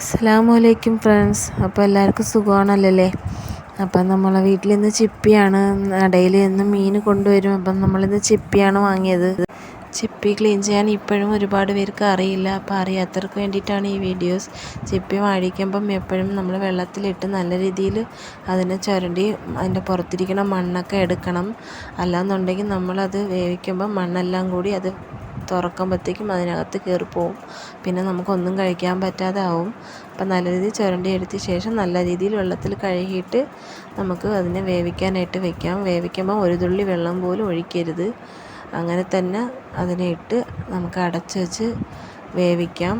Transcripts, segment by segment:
അസ്സാം വലൈക്കും ഫ്രണ്ട്സ്. അപ്പോൾ എല്ലാവർക്കും സുഖമാണല്ലേ അപ്പം നമ്മളെ വീട്ടിൽ ഇന്ന് ചിപ്പിയാണ്. നടയിൽ നിന്ന് മീൻ കൊണ്ടുവരും. അപ്പം നമ്മളിന്ന് ചിപ്പിയാണ് വാങ്ങിയത്. ചിപ്പി ക്ലീൻ ചെയ്യാൻ ഇപ്പോഴും ഒരുപാട് പേർക്ക് അറിയില്ല. അപ്പോൾ അറിയാത്തവർക്ക് വേണ്ടിയിട്ടാണ് ഈ വീഡിയോസ് ചിപ്പി വാഴിക്കുമ്പം എപ്പോഴും നമ്മൾ വെള്ളത്തിലിട്ട് നല്ല രീതിയിൽ അതിനെ ചുരണ്ടി അതിന്റെ പുറത്തിരിക്കുന്ന മണ്ണൊക്കെ എടുക്കണം. അല്ലാന്നുണ്ടെങ്കിൽ നമ്മളത് വേവിക്കുമ്പം മണ്ണെല്ലാം കൂടി അത് തുറക്കുമ്പോഴത്തേക്കും അതിനകത്ത് കയറിപ്പോവും. പിന്നെ നമുക്കൊന്നും കഴിക്കാൻ പറ്റാതെ ആവും അപ്പം നല്ല രീതിയിൽ ചുരണ്ടി എടുത്ത ശേഷം നല്ല രീതിയിൽ വെള്ളത്തിൽ കഴുകിയിട്ട് നമുക്ക് അതിനെ വേവിക്കാനായിട്ട് വെക്കാം. വേവിക്കുമ്പോൾ ഒരു തുള്ളി വെള്ളം പോലും ഒഴിക്കരുത്. അങ്ങനെ തന്നെ അതിനെ ഇട്ട് നമുക്ക് അടച്ച് വെച്ച് വേവിക്കാം.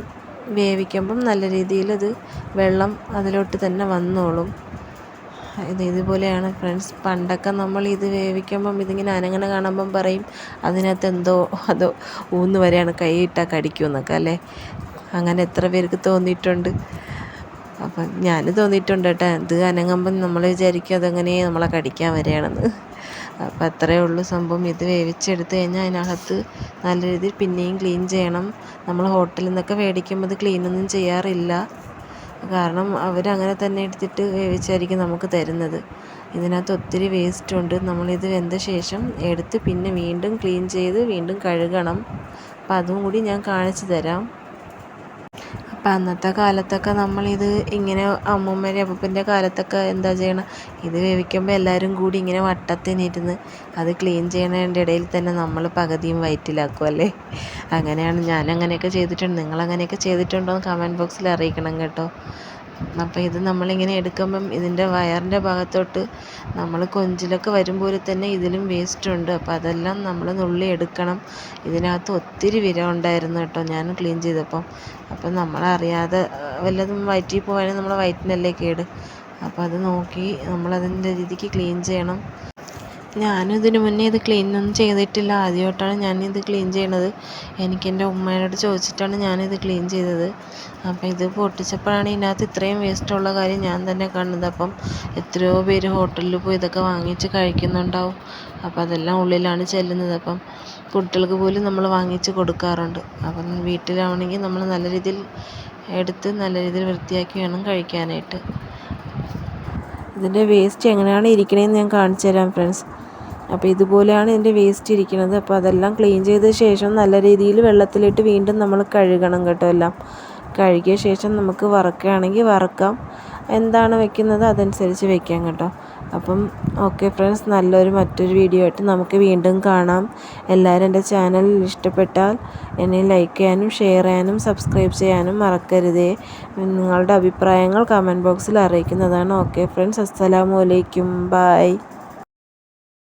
വേവിക്കുമ്പം നല്ല രീതിയിൽ അത് വെള്ളം അതിലോട്ട് തന്നെ വന്നോളും. ഇത് ഇതുപോലെയാണ് ഫ്രണ്ട്സ്. പണ്ടൊക്കെ നമ്മൾ ഇത് വേവിക്കുമ്പം ഇതിങ്ങനെ അനങ്ങനെ കാണുമ്പം പറയും അതിനകത്ത് എന്തോ അതോ ഊന്ന് വരെയാണ് കൈ ഇട്ടാൽ കടിക്കുമെന്നൊക്കെ അല്ലേ? അങ്ങനെ എത്ര പേർക്ക് തോന്നിയിട്ടുണ്ട്. അപ്പം ഞാൻ തോന്നിയിട്ടുണ്ട് കേട്ടോ. ഇത് അനങ്ങുമ്പം നമ്മൾ വിചാരിക്കും അതെങ്ങനെ നമ്മളെ കടിക്കാൻ വരികയാണെന്ന് അപ്പം അത്രയേ ഉള്ളൂ സംഭവം. ഇത് വേവിച്ചെടുത്ത് കഴിഞ്ഞാൽ അതിനകത്ത് നല്ല രീതിയിൽ പിന്നെയും ക്ലീൻ ചെയ്യണം. നമ്മൾ ഹോട്ടലിൽ നിന്നൊക്കെ മേടിക്കുമ്പോൾ ഇത് ക്ലീനൊന്നും ചെയ്യാറില്ല. കാരണം അവരങ്ങനെ തന്നെ എടുത്തിട്ട് വേവിച്ചായിരിക്കും നമുക്ക് തരുന്നത്. ഇതിനകത്ത് ഒത്തിരി വേസ്റ്റ് ഉണ്ട്. നമ്മളിത് വെന്ത ശേഷം എടുത്ത് പിന്നെ വീണ്ടും ക്ലീൻ ചെയ്ത് വീണ്ടും കഴുകണം. അപ്പം അതും കൂടി ഞാൻ കാണിച്ചു തരാം. അപ്പം അന്നത്തെ കാലത്തൊക്കെ നമ്മളിത് ഇങ്ങനെ അമ്മൂമ്മേന്റെ അപ്പൂപ്പന്റെ കാലത്തൊക്കെ എന്താ ചെയ്യണം ഇത് വേവിക്കുമ്പോൾ എല്ലാവരും കൂടി ഇങ്ങനെ വട്ടത്തിനിരുന്ന് അത് ക്ലീൻ ചെയ്യണതിന്റെ ഇടയിൽ തന്നെ നമ്മൾ പകുതിയും വയറ്റിലാക്കും അല്ലേ? അങ്ങനെയാണ് ഞാൻ അങ്ങനെയൊക്കെ ചെയ്തിട്ടുണ്ട്. നിങ്ങൾ അങ്ങനെയൊക്കെ ചെയ്തിട്ടുണ്ടോ എന്ന് കമന്റ് ബോക്സിൽ അറിയിക്കണം കേട്ടോ. അപ്പോൾ ഇത് നമ്മളിങ്ങനെ എടുക്കുമ്പം ഇതിന്റെ വയറിന്റെ ഭാഗത്തോട്ട് നമ്മൾ കൊഞ്ചിലൊക്കെ വരും പോലെ തന്നെ ഇതിലും വേസ്റ്റ് ഉണ്ട്. അപ്പോൾ അതെല്ലാം നമ്മൾ നുള്ളി എടുക്കണം. ഇതിനകത്ത് ഒത്തിരി വിര ഉണ്ടായിരുന്നു കേട്ടോ ഞാൻ ക്ലീൻ ചെയ്തപ്പം. അപ്പം നമ്മളറിയാതെ വല്ലതും വയറ്റിൽ പോകാനും നമ്മളെ വയറ്റിനല്ലേ കേട്. അപ്പോൾ അത് നോക്കി നമ്മളതിന്റെ രീതിക്ക് ക്ലീൻ ചെയ്യണം. ഞാനും ഇതിന് മുന്നേ ഇത് ക്ലീൻ ഒന്നും ചെയ്തിട്ടില്ല. ആദ്യമായിട്ടാണ് ഞാനിത് ക്ലീൻ ചെയ്യണത്. എനിക്ക് എന്റെ ഉമ്മയോട് ചോദിച്ചിട്ടാണ് ഞാനിത് ക്ലീൻ ചെയ്തത്. അപ്പോൾ ഇത് പൊട്ടിച്ചപ്പോഴാണ് ഇതിനകത്ത് ഇത്രയും വേസ്റ്റുള്ള കാര്യം ഞാൻ തന്നെ കണ്ടത്. അപ്പം എത്രയോ പേര് ഹോട്ടലിൽ പോയി ഇതൊക്കെ വാങ്ങിച്ച് കഴിക്കുന്നുണ്ടാവും. അപ്പം അതെല്ലാം ഉള്ളിലാണ് ചെല്ലുന്നത്. അപ്പം കുട്ടികൾക്ക് പോലും നമ്മൾ വാങ്ങിച്ച് കൊടുക്കാറുണ്ട്. അപ്പം വീട്ടിലാണെങ്കിൽ നമ്മൾ നല്ല രീതിയിൽ എടുത്ത് നല്ല രീതിയിൽ വൃത്തിയാക്കി വേണം കഴിക്കാനായിട്ട്. ഇതിന്റെ വേസ്റ്റ് എങ്ങനെയാണ് ഇരിക്കണതെന്ന് ഞാൻ കാണിച്ചു തരാം ഫ്രണ്ട്സ് അപ്പോൾ ഇതുപോലെയാണ് ഇതിന്റെ വേസ്റ്റ് ഇരിക്കുന്നത്. അപ്പോൾ അതെല്ലാം ക്ലീൻ ചെയ്ത ശേഷം നല്ല രീതിയിൽ വെള്ളത്തിലിട്ട് വീണ്ടും നമ്മൾ കഴുകണം കേട്ടോ എല്ലാം. കഴുകിയ ശേഷം നമുക്ക് വറക്കുകയാണെങ്കിൽ വറക്കാം. എന്താണ് വെക്കുന്നത് അതനുസരിച്ച് വെക്കാം കേട്ടോ. അപ്പം ഓക്കെ ഫ്രണ്ട്സ് നല്ലൊരു മറ്റൊരു വീഡിയോ ആയിട്ട് നമുക്ക് വീണ്ടും കാണാം. എല്ലാവരും എന്റെ ചാനൽ ഇഷ്ടപ്പെട്ടാൽ എന്നെ ലൈക്ക് ചെയ്യാനും ഷെയർ ചെയ്യാനും സബ്സ്ക്രൈബ് ചെയ്യാനും മറക്കരുതേ. നിങ്ങളുടെ അഭിപ്രായങ്ങൾ കമന്റ് ബോക്സിൽ അറിയിക്കുന്നതാണ്. ഓക്കെ ഫ്രണ്ട്സ് അസ്സലാമു അലൈക്കും. ബായ്